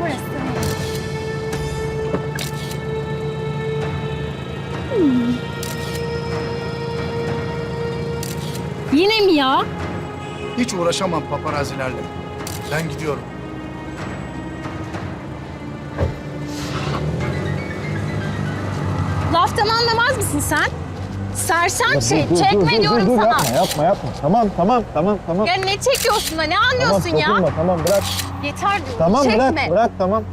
burası. Yine mi ya? Hiç uğraşamam paparazilerle. Ben gidiyorum. Laftan anlamaz mısın sen? Sersem şey, çekme diyorum sana. Yapma yapma yapma. Tamam tamam tamam tamam. Ya ne çekiyorsun da ne tamam anlıyorsun ya? dokunma tamam bırak. Yeter diyorum, Tamam çekme. bırak bırak tamam.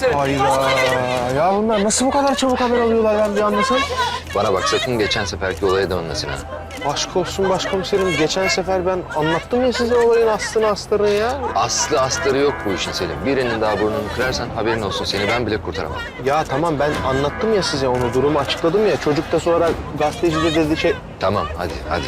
Komiserim. Hayda. Ya bunlar nasıl bu kadar çabuk haber alıyorlar ben bir anlasam. Bana bak sakın geçen seferki olaya dönmesin ha. Aşk olsun başkomiserim. Geçen sefer ben anlattım ya size olayın aslını astarını ya. Aslı astarı yok bu işin Selim. Birinin daha burnunu kırarsan haberin olsun seni ben bile kurtaramam. Ya tamam ben anlattım ya size onu durumu açıkladım ya. Çocuk da sonra gazeteci de dedi şey... Tamam hadi hadi.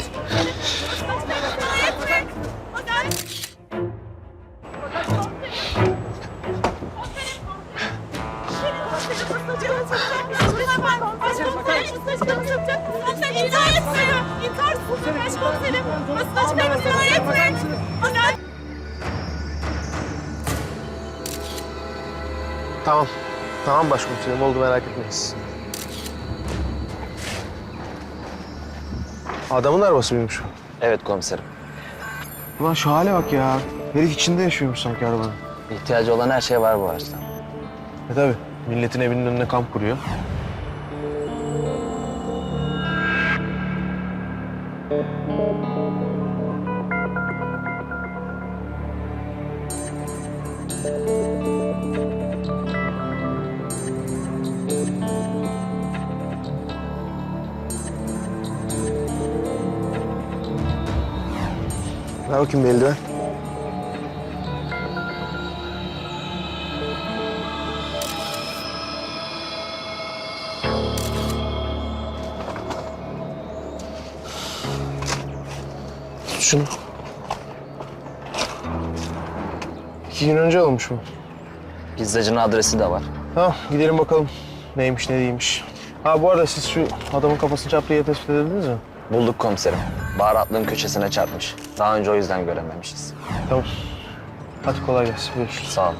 Tamam. Tamam başkomiserim oldu merak etmeyin siz. Adamın arabası mıymış? Evet komiserim. Ulan şu hale bak ya. Herif içinde yaşıyormuş sanki arabanın. İhtiyacı olan her şey var bu ağaçta. E tabi. Milletin evinin önüne kamp kuruyor. Ver bakayım bir eldiven. Tut şunu. İki gün önce alınmış mı? Pizzacının adresi de var. Tamam gidelim bakalım neymiş ne değilmiş. Ha bu arada siz şu adamın kafasını çaprıya tespit edildiniz mi? Bulduk komiserim. Baharatlığın köşesine çarpmış. Daha önce o yüzden görememişiz. Tamam. Hadi kolay gelsin. Görüşürüz. Sağ olun.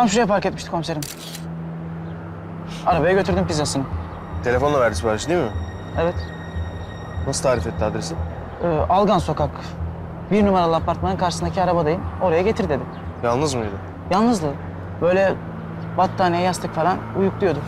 Tam şuraya park etmişti komiserim. Arabaya götürdüm pizzasını. Telefonla verdi siparişi değil mi? Evet. Nasıl tarif etti adresi? Ee, Algan Sokak. Bir numaralı apartmanın karşısındaki arabadayım. Oraya getir dedi. Yalnız mıydı? Yalnızdı. Böyle battaniye, yastık falan uyukluyordu.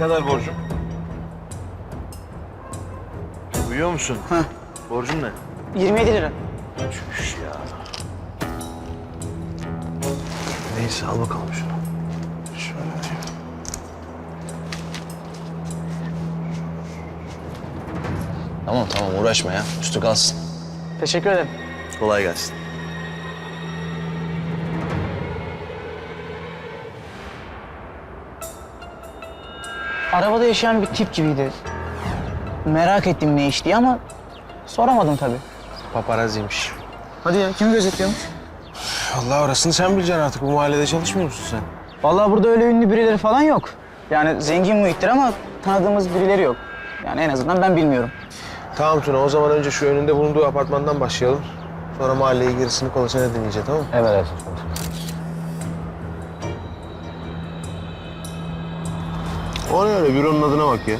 Kadar borcum? Uyuyor musun? Heh. Borcun ne? 27 lira. Çüş ya. Neyse al bakalım şunu. Şöyle. Tamam tamam uğraşma ya. Üstü kalsın. Teşekkür ederim. Kolay gelsin. Arabada yaşayan bir tip gibiydi. Merak ettim ne iş diye ama soramadım tabii. Paparaziymiş. Hadi ya kimi gözetliyormuş? Allah orasını sen bileceksin artık. Bu mahallede çalışmıyor musun sen? Vallahi burada öyle ünlü birileri falan yok. Yani zengin muhittir ama tanıdığımız birileri yok. Yani en azından ben bilmiyorum. Tamam Tuna o zaman önce şu önünde bulunduğu apartmandan başlayalım. Sonra mahalleyi gerisini kolaçana dinleyeceğiz tamam mı? Emredersiniz komiserim. O ne öyle büronun adına bak ya.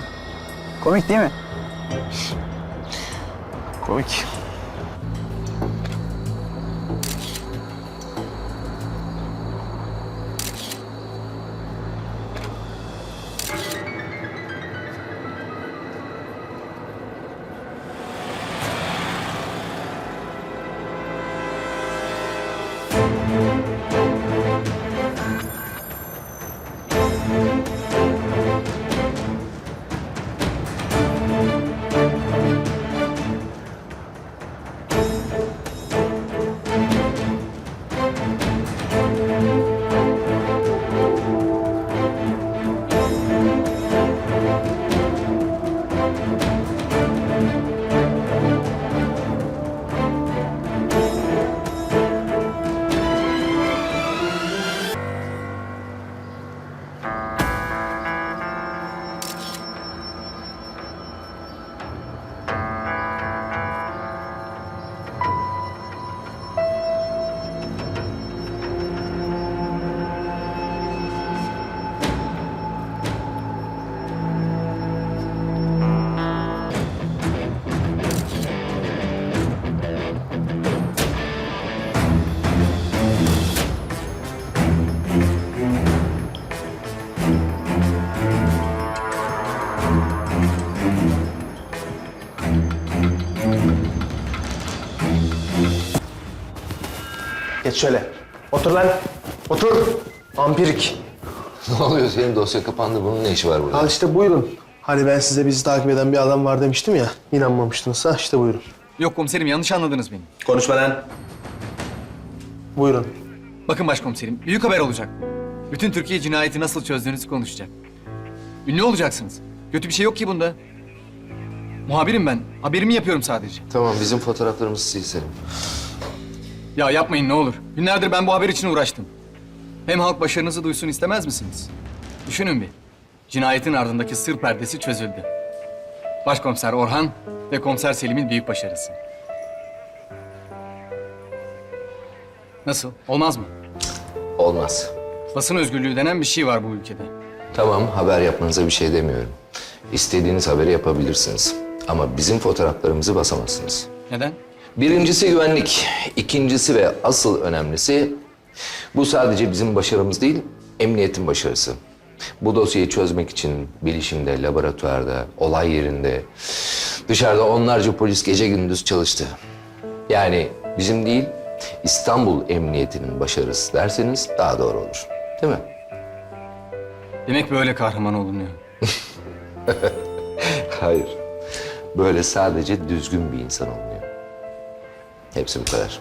Komik değil mi? Komik. Geç şöyle. Otur lan. Otur. Ampirik. Ne oluyor senin dosya kapandı. Bunun ne işi var burada? Al işte buyurun. Hani ben size bizi takip eden bir adam var demiştim ya. İnanmamıştınız. Ha işte buyurun. Yok komiserim yanlış anladınız beni. Konuşma lan. Buyurun. Bakın başkomiserim büyük haber olacak. Bütün Türkiye cinayeti nasıl çözdüğünüzü konuşacak. Ünlü olacaksınız. Kötü bir şey yok ki bunda. Muhabirim ben. Haberimi yapıyorum sadece. Tamam bizim fotoğraflarımızı silselim. Ya yapmayın ne olur. Günlerdir ben bu haber için uğraştım. Hem halk başarınızı duysun istemez misiniz? Düşünün bir. Cinayetin ardındaki sır perdesi çözüldü. Başkomiser Orhan ve komiser Selim'in büyük başarısı. Nasıl? Olmaz mı? Olmaz. Basın özgürlüğü denen bir şey var bu ülkede. Tamam haber yapmanıza bir şey demiyorum. İstediğiniz haberi yapabilirsiniz. Ama bizim fotoğraflarımızı basamazsınız. Neden? Birincisi güvenlik. ikincisi ve asıl önemlisi bu sadece bizim başarımız değil, emniyetin başarısı. Bu dosyayı çözmek için bilişimde, laboratuvarda, olay yerinde, dışarıda onlarca polis gece gündüz çalıştı. Yani bizim değil, İstanbul Emniyeti'nin başarısı derseniz daha doğru olur. Değil mi? Demek böyle kahraman olunuyor. Hayır. Böyle sadece düzgün bir insan oluyor. Hepsi bu kadar.